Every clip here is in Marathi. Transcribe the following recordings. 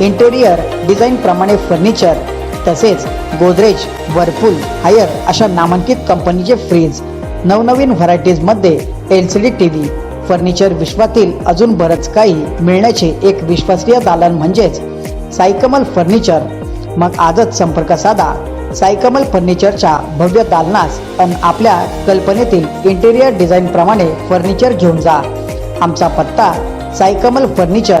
इंटेरियर डिझाईन प्रमाणे फर्निचर तसेच गोदरेज वरपूल हायर अशा नामांकित कंपनीचे फ्रीज नवनवीन व्हरायटीजमध्ये L C D T V furniture विश्वातील अजून बरंच काही मिळण्याचे एक विश्वसनीय दालन म्हणजेच साईकमल फर्निचर मग आजच संपर्क साधा. साईकमल फर्निचरच्या भव्य दालनास आणि आपल्या कल्पनेतील इंटेरियर डिझाईन प्रमाणे फर्निचर घेऊन जा. आमचा पत्ता Saikamal furniture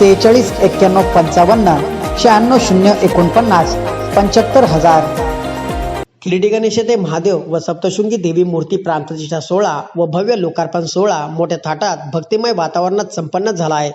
सेहेचाळीस एक्क्याण्णव पंचावन्न शहाण्णव शून्य एकोणपन्नास पंच्याहत्तर हजार. खिरडी गणेश येथे महादेव व सप्तशृंगी देवी मूर्ती प्राणप्रतिष्ठा सोहळा व भव्य लोकार्पण सोहळा मोठ्या थाटात भक्तिमय वातावरणात संपन्न झाला आहे.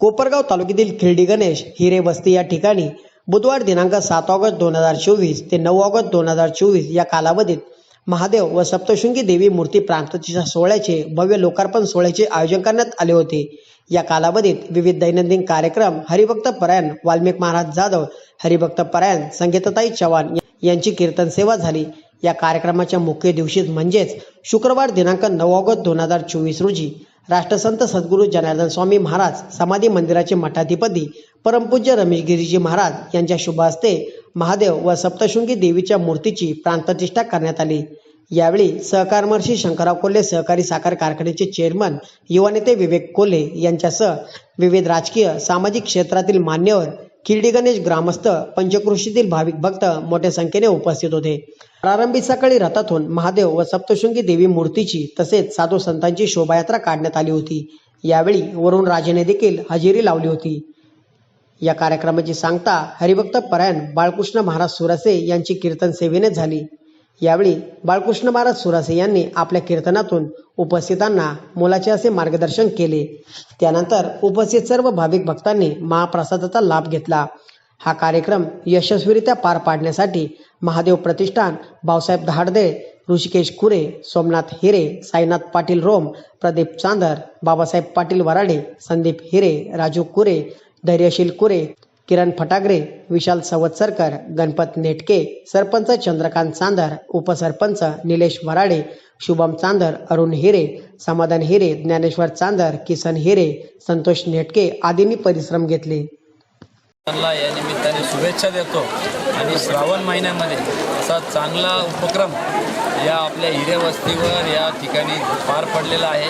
कोपरगाव तालुक्यातील खिरडी गणेश हिरे वस्ती या ठिकाणी बुधवार दिनांक सात ऑगस्ट दोन हजार चोवीस ते नऊ ऑगस्ट दोन हजार चोवीस या कालावधीत महादेव व सप्तशृंगी देवी मूर्ती प्राणप्रतिष्ठा सोहळ्याचे भव्य लोकार्पण सोहळ्याचे आयोजन करण्यात आले होते. या कालावधीत विविध दैनंदिन कार्यक्रम हरिभक्त परायण वाल्मिक महाराज जाधव हरिभक्त परायण संगीतताई चव्हाण यांची कीर्तन सेवा झाली. या कार्यक्रमाच्या मुख्य दिवशी म्हणजेच शुक्रवार दिनांक नऊ ऑगस्ट दोन हजार चोवीस रोजी राष्ट्रसंत सद्गुरू जनार्दन स्वामी महाराज समाधी मंदिराचे मठाधिपती परमपूज्य रमेश गिरीजी महाराज यांच्या शुभ हस्ते महादेव व सप्तशृंगी देवीच्या मूर्तीची प्रांतप्रतिष्ठा करण्यात आली. यावेळी सहकारमर्षी शंकरराव कोल्हे सहकारी साखर कारखान्याचे चेअरमन युवा नेते विवेक कोल्हे यांच्यासह विविध राजकीय सामाजिक क्षेत्रातील मान्यवर किर्डी गणेश ग्रामस्थ पंचकृषीतील भाविक भक्त मोठ्या संख्येने उपस्थित होते. प्रारंभी सकाळी रथातून महादेव व सप्तशृंगी देवी मूर्तीची तसेच साधू संतांची शोभायात्रा काढण्यात आली होती. यावेळी वरुण राजेने देखील हजेरी लावली होती. या कार्यक्रमाची सांगता हरिभक्त परायण बाळकृष्ण महाराज सुरसे यांची कीर्तन सेवेने झाली. यावेळी बाळकृष्ण महाराज सुरासे यांनी आपल्या कीर्तनातून उपस्थितांना मोलाचे असे मार्गदर्शन केले. त्यानंतर उपस्थित सर्व भाविक भक्तांनी महाप्रसादाचा लाभ घेतला. हा कार्यक्रम यशस्वीरित्या पार पाडण्यासाठी महादेव प्रतिष्ठान भाऊसाहेब दहाडदे ऋषिकेश कुरे सोमनाथ हिरे साईनाथ पाटील रोम प्रदीप चांदर बाबासाहेब पाटील वराडे संदीप हिरे राजू कुरे धैर्यशील कुरे किरण फटागरे विशाल सवत्सरकर गणपत नेटके सरपंच चंद्रकांत चांदर उपसरपंच निलेश वराडे शुभम चांदर अरुण हिरे समाधान हिरे ज्ञानेश्वर चांदर किसन हिरे संतोष नेटके आदींनी परिश्रम घेतले. त्यांना या निमित्ताने शुभेच्छा देतो. आणि श्रावण महिन्यामध्ये असा चांगला उपक्रम या आपल्या हिरेवस्तीवर या ठिकाणी पार पडलेला आहे.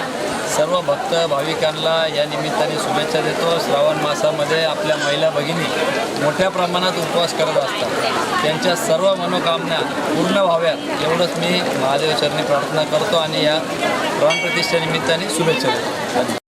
सर्व भक्त भाविकांना या निमित्ताने शुभेच्छा देतो. श्रावण मासामध्ये आपल्या महिला भगिनी मोठ्या प्रमाणात उपवास करत असतात. त्यांच्या सर्व मनोकामना पूर्ण व्हाव्यात. एवढंच मी महादेव चरणी प्रार्थना करतो आणि या प्राणप्रतिष्ठेनिमित्ताने शुभेच्छा देतो.